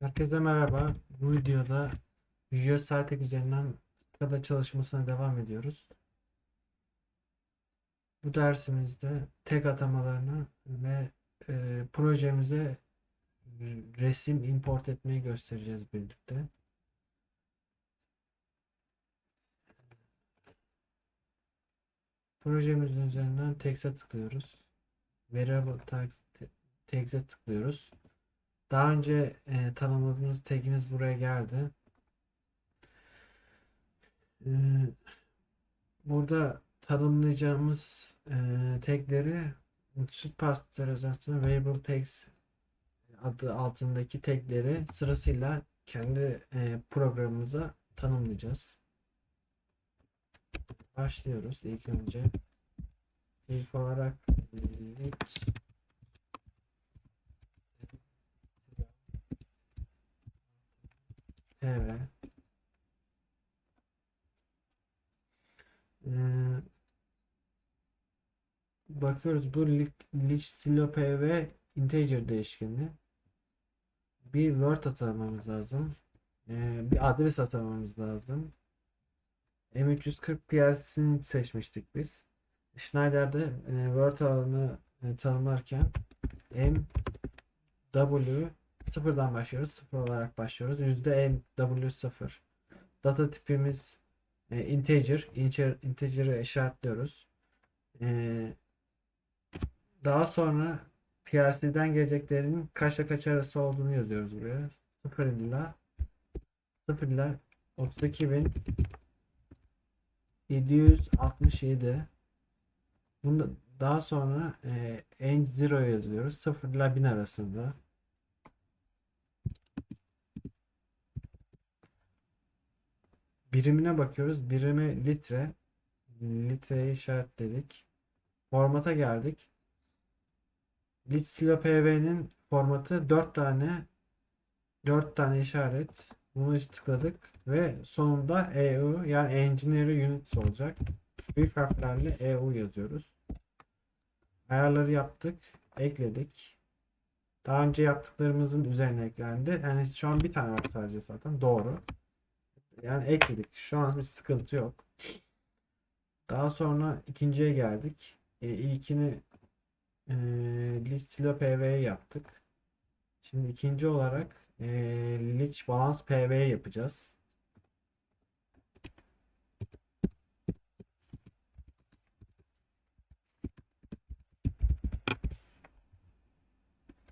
Herkese merhaba. Bu videoda Visual Studio üzerinden Scala çalışmasına devam ediyoruz. Bu dersimizde tek atamalarını ve e, projemize resim import etmeyi göstereceğiz birlikte. Projemizin üzerinden text'e tıklıyoruz. Variable tags, tags'e tıklıyoruz. Daha önce e, tanımladığımız tagimiz buraya geldi. E, burada tanımlayacağımız e, tagleri should pasteurizasyonu variable tags adı altındaki tagleri sırasıyla kendi e, programımıza tanımlayacağız. Başlıyoruz ilk önce. İlk olarak e, Ee, bakıyoruz bu lich silope ve integer değişkeni. Bir word atamamız lazım. Ee, bir adres atamamız lazım. M340 PLC'ni seçmiştik biz. Schneider'de e, Word alanı e, tanımlarken M W Sıfırdan başlıyoruz. Sıfır olarak başlıyoruz. Yüzde M W sıfır. Data tipimiz e, integer. Integer integer'ı işaretliyoruz. E, daha sonra PLC'den geleceklerinin kaçla kaç arası olduğunu yazıyoruz buraya. 0 ile 0 ile 32.767 Bunu daha sonra e, end 0 yazıyoruz. 0 ile 1000 arasında. Birimine bakıyoruz. Birimi litre. Litreyi işaretledik. Formata geldik. Lit silo pv'nin formatı 4 tane 4 tane işaret. Bunu tıkladık ve sonunda EU yani Engineering Units olacak. Büyük harflerle EU yazıyoruz. Ayarları yaptık. Ekledik. Daha önce yaptıklarımızın üzerine eklendi. Yani şu an bir tane var sadece zaten. Doğru. Yani ekledik. Şu an bir sıkıntı yok. Daha sonra ikinciye geldik. E, ilkini e, listilo pv'ye yaptık. Şimdi ikinci olarak e, list balance pv yapacağız.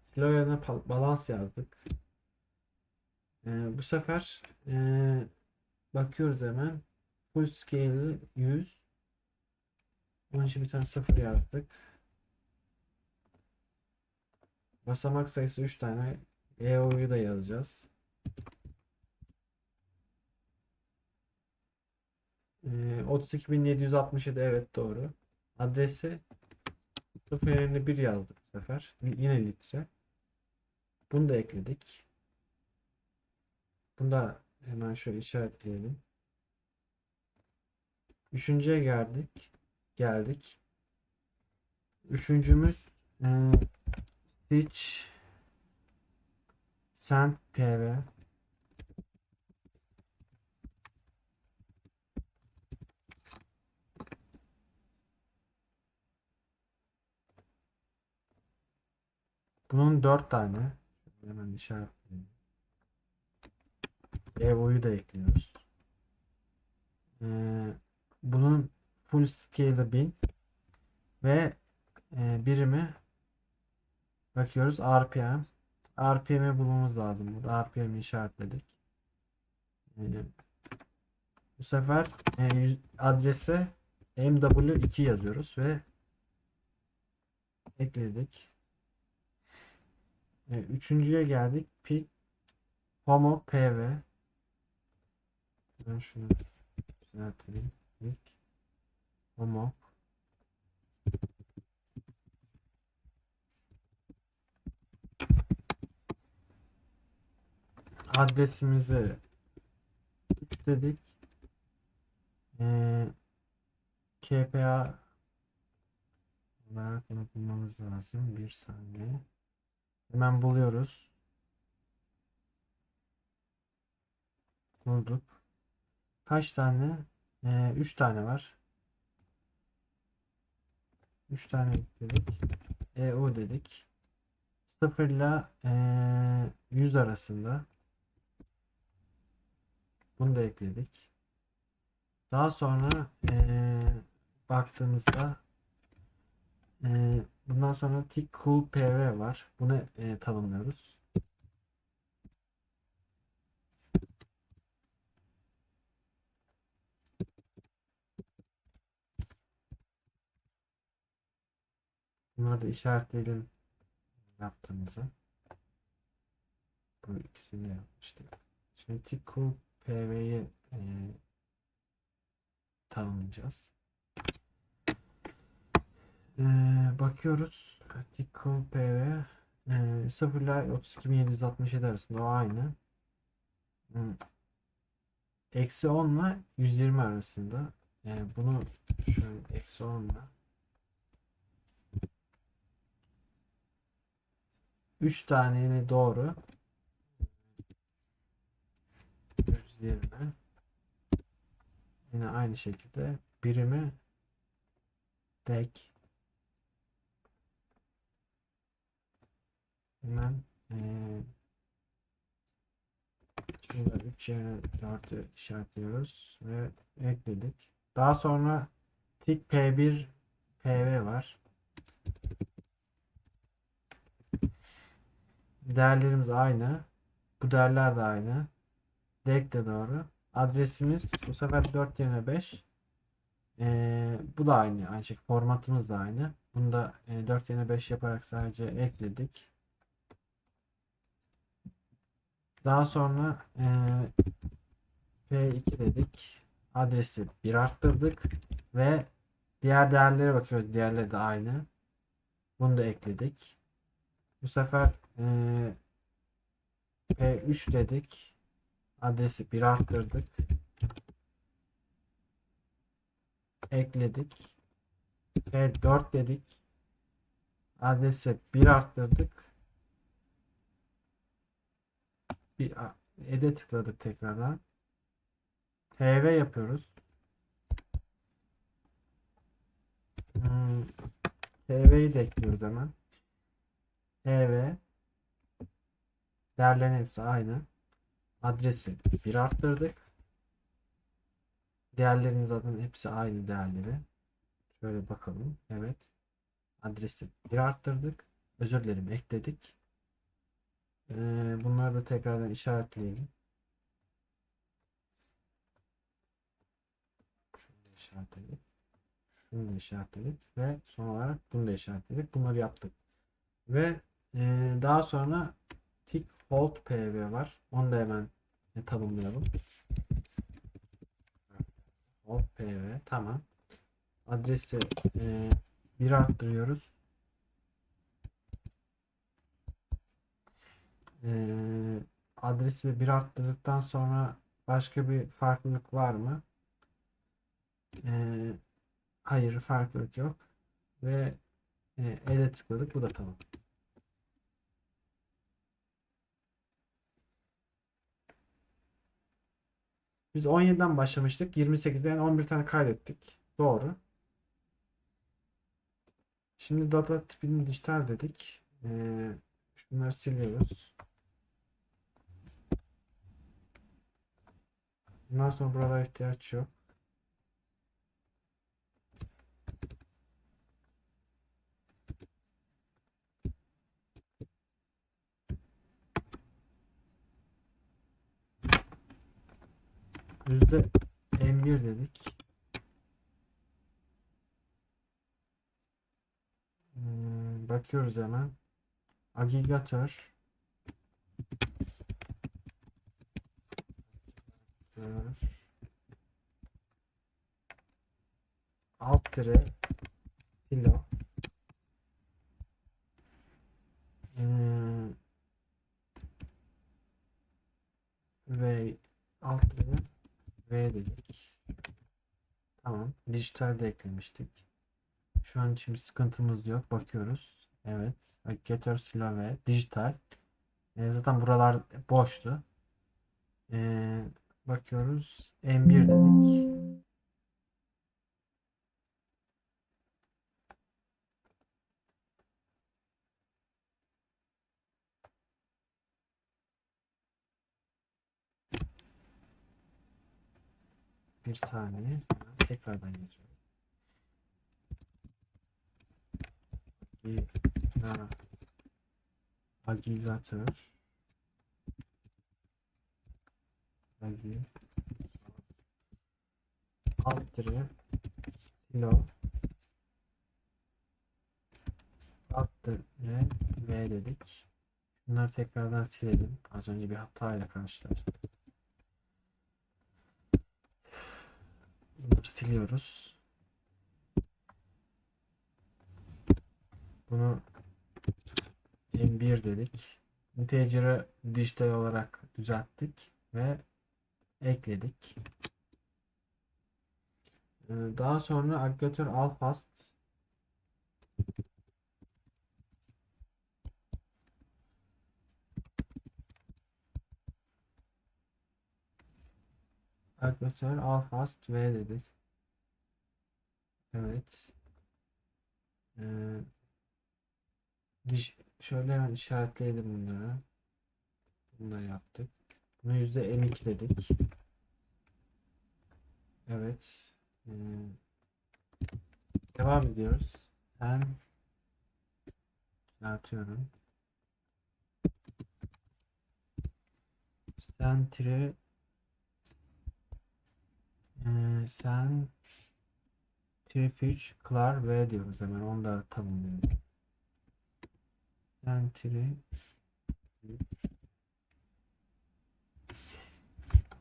Silo yerine balans yazdık. E, bu sefer e, Bakıyoruz hemen. Full scale 100. Onun için bir tane 0 yazdık. Basamak sayısı 3 tane. EO'yu da yazacağız. Ee, 32.767 evet doğru. Adresi 0 yerine 1 yazdık bu sefer. Yine litre. Bunu da ekledik. Bunda Hemen şöyle işaretleyelim. Üçüncüye geldik. Geldik. Üçüncümüz e, Stitch Send PV Bunun dört tane. Hemen işaretleyelim. EVO'yu da ekliyoruz. Ee, bunun full scale'ı 1000 ve e, birimi bakıyoruz RPM. RPM'i bulmamız lazım. Burada RPM'i işaretledik. Ee, bu sefer e, adrese MW2 yazıyoruz ve ekledik. E, üçüncüye geldik. Pik Homo PV ben şunu düzeltelim. İlk homo adresimizi 3 dedik. Ee, KPA olarak bunu bulmamız lazım. Bir saniye. Hemen buluyoruz. Kurduk. Kaç tane? 3 tane var. 3 tane dedik. EU dedik. 0 ile eee, 100 arasında. Bunu da ekledik. Daha sonra eee, baktığımızda eee, bundan sonra tick cool pv var. Bunu eee, tanımlıyoruz. Bunları da işaretleyelim yaptığımızı. Bu ikisini yapmıştık. Şimdi cool pv'yi eee tanımlayacağız. Ee, bakıyoruz. Tickle PV e, 0 ile 32767 arasında o aynı. Eksi 10 ile 120 arasında. Yani bunu şöyle eksi 10 ile 3 taneni doğru. 120 Yine aynı şekilde birimi tek hemen eee şurada 3 yerine 4'ü işaretliyoruz ve ekledik. Daha sonra tik P1 PV var. Değerlerimiz aynı. Bu değerler de aynı. Dek de doğru. Adresimiz bu sefer 4 yerine 5. Ee, bu da aynı. Aynı şekilde formatımız da aynı. Bunu da e, 4 yerine 5 yaparak sadece ekledik. Daha sonra e, P2 dedik. Adresi 1 arttırdık. Ve diğer değerlere bakıyoruz. Diğerleri de aynı. Bunu da ekledik. Bu sefer e, P3 dedik. Adresi 1 arttırdık. Ekledik. P4 dedik. Adresi 1 arttırdık. Bir ede tıkladık tekrardan. TV yapıyoruz. Hmm, TV'yi de ekliyoruz hemen. TV değerlerin hepsi aynı. Adresi bir arttırdık. Değerlerin zaten hepsi aynı değerleri. Şöyle bakalım. Evet. Adresi bir arttırdık. Özür dilerim ekledik. Ee, bunları da tekrardan işaretleyelim. Şunu da işaretledik. Şunu da işaretledik ve son olarak bunu da işaretledik. Bunları yaptık. Ve e, daha sonra tick hold pv var. Onu da hemen e, tanımlayalım. Hold pv tamam. Adresi e, bir arttırıyoruz. E, adresi bir arttırdıktan sonra başka bir farklılık var mı? E, hayır farklılık yok. Ve e, ele tıkladık. Bu da tamam. Biz 17'den başlamıştık. 28'den 11 tane kaydettik. Doğru. Şimdi data tipini dijital dedik. Ee, şunları siliyoruz. Bundan sonra buralara ihtiyaç yok. Yüzde M1 dedik. Hmm, bakıyoruz hemen. Agregatör. Alt tire silo. Hmm, ve alt tire V dedik. Dijital de eklemiştik. Şu an için bir sıkıntımız yok. Bakıyoruz. Evet. Agregatör silo ve dijital. E, zaten buralar boştu. E, bakıyoruz. M1 dedik. Bir saniye. Tekrardan geçiyorum. Agila- Agigatör. Agi. Alt dire. Silo. Alt. V dedik. Bunları tekrardan silelim. Az önce bir hatayla karşılaştık. Bunları siliyoruz. Bunu M1 dedik. Integer'ı dijital olarak düzelttik ve ekledik. Ee, Daha sonra agregatör alfast agregatör alfast v dedik. Evet. Ee, şöyle hemen işaretleyelim bunları. Bunu da yaptık. Bunu yüzde M2 dedik. Evet. Ee, devam ediyoruz. Sen atıyorum. Sen tire ee, sen Trifuge Klar V diyoruz hemen onu da tanımlıyoruz. Sen tri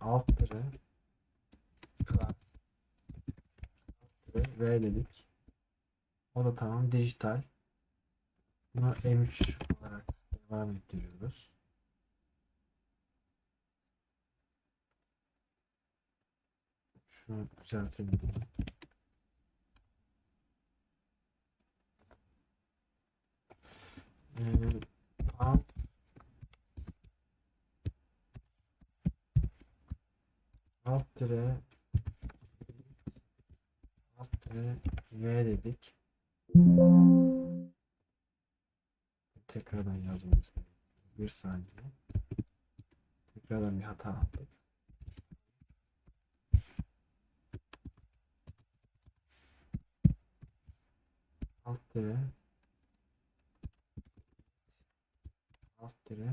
alt tire Klar V dedik. O da tamam dijital. Bunu M3 olarak devam ettiriyoruz. Şunu düzeltelim. Ee, alt tire alt tire V dedik. Tekrardan yazmamız gerekiyor. Bir saniye. Tekrardan bir hata yaptık. Alt tire alt tire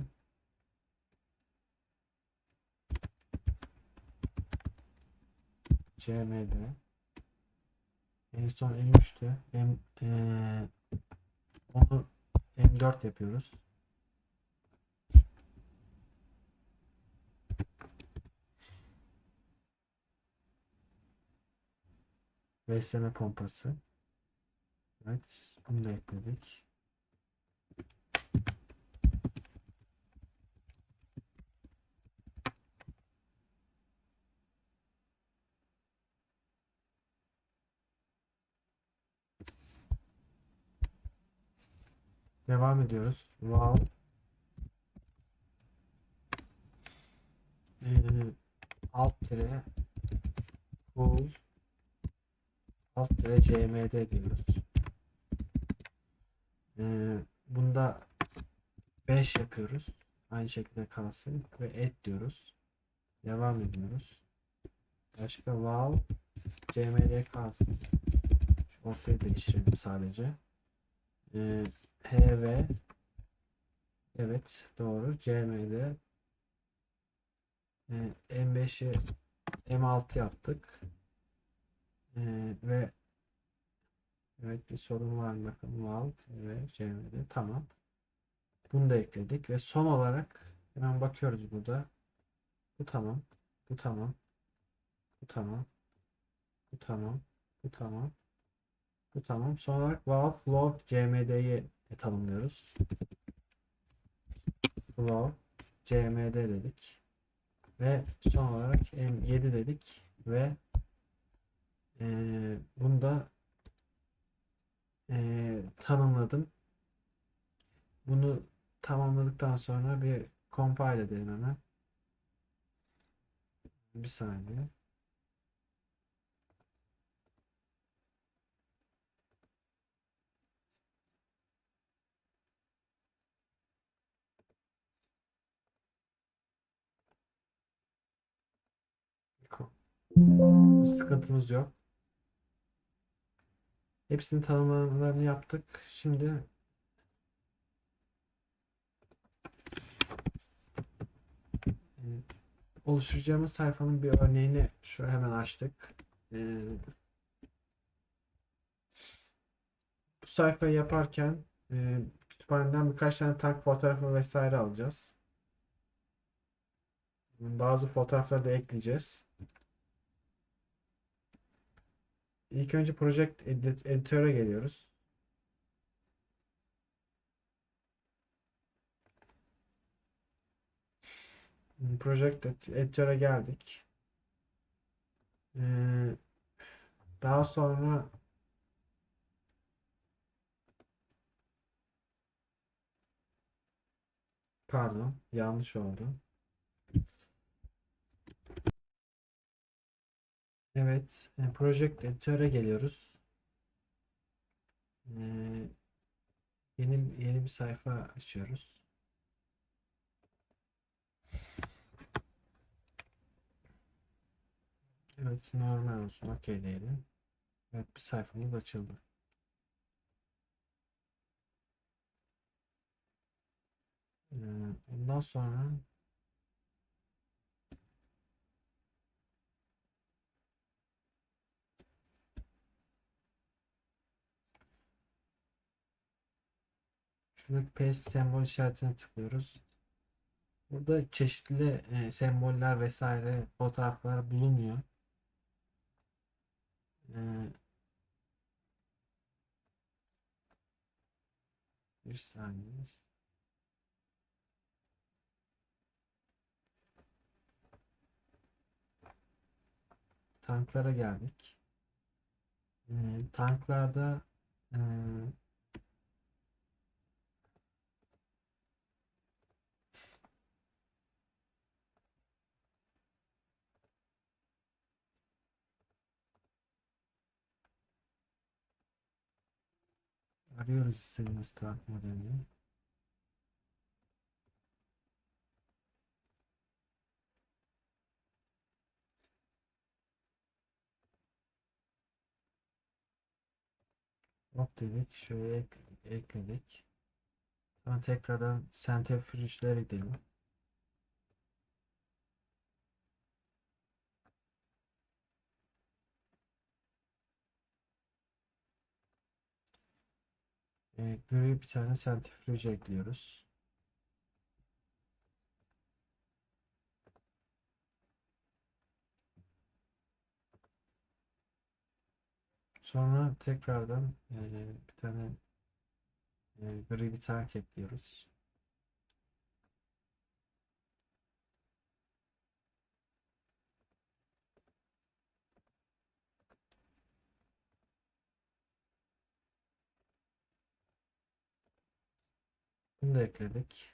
CMD en son M3'tü. M eee, onu M4 yapıyoruz. Besleme pompası. Evet, bunu da ekledik. Devam ediyoruz. Wow. Ee, alt tire full alt tire cmd diyoruz. Ee, bunda 5 yapıyoruz. Aynı şekilde kalsın ve et diyoruz. Devam ediyoruz. Başka wow cmd kalsın. Şu ortayı değiştirelim sadece. Ee, HV evet doğru CM'de ee, M5'i M6 yaptık Ee, ve evet bir sorun var mı bakalım Val ve CM'de tamam bunu da ekledik ve son olarak hemen bakıyoruz burada bu tamam bu tamam bu tamam bu tamam bu tamam bu tamam son olarak Valve Float CMD'yi tanımlıyoruz. Flow CMD dedik. Ve son olarak M7 dedik ve eee bunu da eee, tanımladım. Bunu tamamladıktan sonra bir compile edelim hemen. Bir saniye. Sıkıntımız yok. Hepsinin tanımlamalarını yaptık. Şimdi e, oluşturacağımız sayfanın bir örneğini şu hemen açtık. E, bu sayfayı yaparken e, kütüphaneden birkaç tane tank fotoğrafı vesaire alacağız. Bazı fotoğrafları da ekleyeceğiz. İlk önce Project Edit Editor'a geliyoruz. Project Editor'a geldik. Ee, daha sonra pardon yanlış oldu. Evet, e, Project Editor'a geliyoruz. Ee, yeni yeni bir sayfa açıyoruz. Evet, normal olsun. Okey diyelim. Evet, bir sayfamız açıldı. Ee, ondan sonra Şuradaki paste sembol işaretine tıklıyoruz. Burada çeşitli e, semboller vesaire fotoğraflar bulunuyor. E, bir saniye. Tanklara geldik. E, tanklarda e, Arıyoruz istediğimiz tank modelini. Hop dedik. Şöyle ek- ekledik. Sonra tekrardan centrifuge'lere gidelim. E, gri bir tane centrifuge ekliyoruz. Sonra tekrardan e, bir tane e, gri bir tank ekliyoruz. Bunu da ekledik.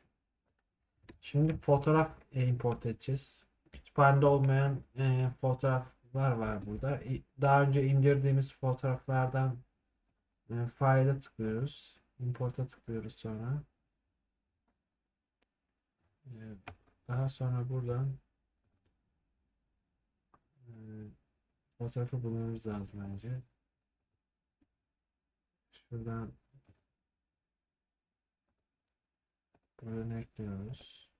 Şimdi fotoğraf e, import edeceğiz. Kütüphanede olmayan e, fotoğraflar var burada. İ- Daha önce indirdiğimiz fotoğraflardan e, file'a tıklıyoruz. Import'a tıklıyoruz sonra. E, daha sonra buradan e, fotoğrafı bulmamız lazım önce. Şuradan buradan ekliyoruz.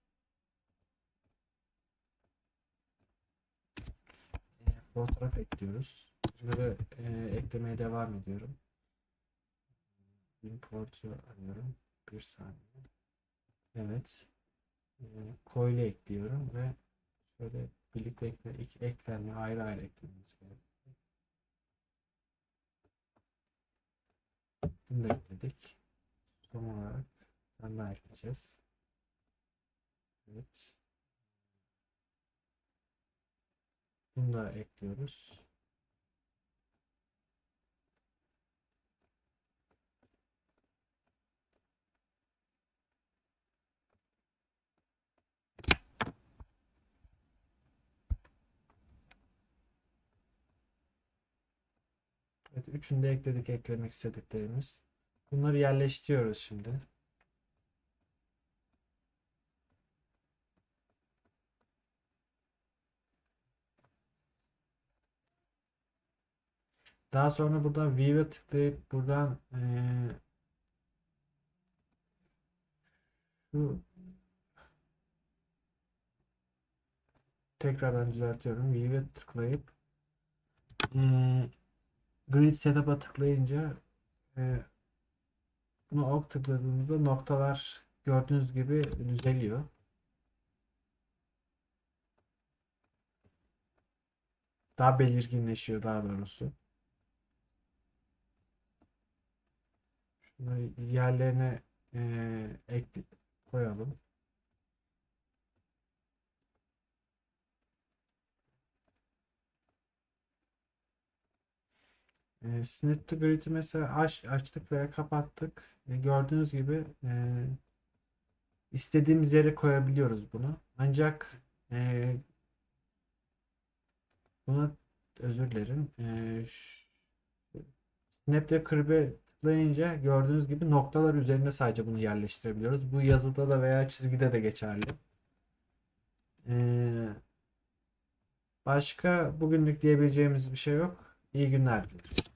E, fotoğraf ekliyoruz. Bunları e, eklemeye devam ediyorum. Import'u arıyorum. Bir saniye. Evet. E, coil'i ekliyorum ve şöyle birlikte ekle, ek, eklenme ayrı ayrı eklememiz gerekiyor. Bunu da ekledik. Son olarak tane ekleyeceğiz. Evet. Bunu da ekliyoruz. Evet, üçünü de ekledik eklemek istediklerimiz. Bunları yerleştiriyoruz şimdi. Daha sonra burada View'e tıklayıp buradan eee, şu tekrardan düzeltiyorum. View'e tıklayıp eee, Grid Setup'a tıklayınca eee bunu ok tıkladığımızda noktalar gördüğünüz gibi düzeliyor. Daha belirginleşiyor daha doğrusu. Yerlerine eee ekle koyalım. E, Snap to Grid'i mesela aç, açtık veya kapattık. E, gördüğünüz gibi e, istediğimiz yere koyabiliyoruz bunu. Ancak e, buna özür dilerim. E, ş- Snap to Grid'e tıklayınca gördüğünüz gibi noktalar üzerinde sadece bunu yerleştirebiliyoruz. Bu yazıda da veya çizgide de geçerli. E, başka bugünlük diyebileceğimiz bir şey yok. İyi günler dilerim.